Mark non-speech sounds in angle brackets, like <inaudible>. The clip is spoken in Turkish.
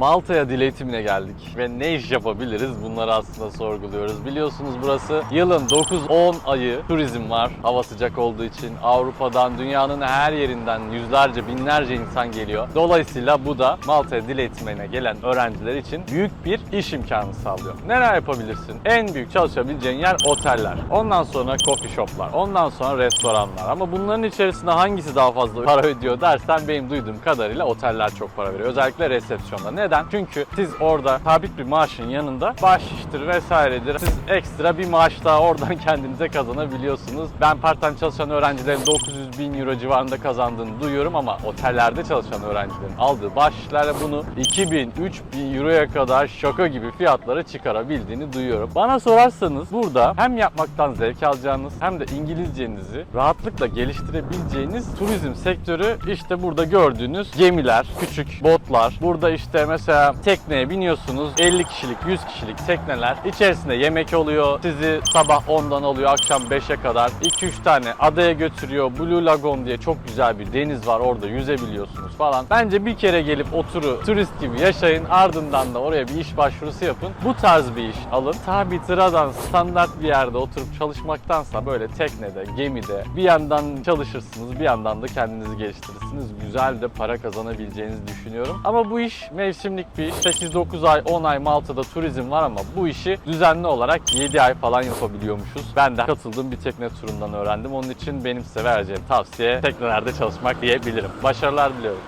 Malta'ya dil eğitimine geldik ve ne iş yapabiliriz bunları aslında sorguluyoruz. Biliyorsunuz burası yılın 9-10 ayı turizm var hava sıcak olduğu için. Avrupa'dan, dünyanın her yerinden yüzlerce, binlerce insan geliyor. Dolayısıyla bu da Malta'ya dil eğitimine gelen öğrenciler için büyük bir iş imkanı sağlıyor. Neler yapabilirsin? En büyük çalışabileceğin yer oteller. Ondan sonra coffee shoplar. Ondan sonra restoranlar. Ama bunların içerisinde hangisi daha fazla para ödüyor dersen benim duyduğum kadarıyla oteller çok para veriyor. Özellikle resepsiyonda. Neden? Çünkü siz orada sabit bir maaşın yanında bahşiştir vesairedir. Siz ekstra bir maaş daha oradan <laughs> kendinize kazanabiliyorsunuz. Ben part-time çalışan öğrencilerin 900 bin euro civarında kazandığını duyuyorum ama otellerde çalışan öğrencilerin aldığı bahşişlerle bunu 2000, 3000 euroya kadar şaka gibi fiyatlara çıkarabildiğini duyuyorum. Bana sorarsanız burada hem yapmaktan zevk alacağınız hem de İngilizcenizi rahatlıkla geliştirebileceğiniz turizm sektörü işte burada gördüğünüz gemiler, küçük botlar. Burada işte mesela tekneye biniyorsunuz 50 kişilik, 100 kişilik tekneler. İçerisinde yemek oluyor. Sizi sabah 10'dan alıyor akşam 5'e kadar. 2-3 tane adaya götürüyor. Blue Lagoon diye çok güzel bir deniz var orada yüzebiliyorsunuz falan. Bence bir kere gelip oturu turist gibi yaşayın ardından da oraya bir iş başvurusu yapın. Bu tarz bir iş alın. Tabi sıradan standart bir yerde oturup çalışmaktansa böyle teknede, gemide bir yandan çalışırsınız bir yandan da kendinizi geliştirirsiniz. Güzel de para kazanabileceğinizi düşünüyorum. Ama bu iş mevsimlik bir iş. 8-9 ay, 10 ay Malta'da turizm var ama bu işi düzenli olarak 7 ay falan yapabiliyormuşuz. Ben de katıldığım bir tekne turundan öğrendim. Onun için benim size vereceğim tavsiye teknelerde çalışmak diyebilirim. Başarılar diliyorum.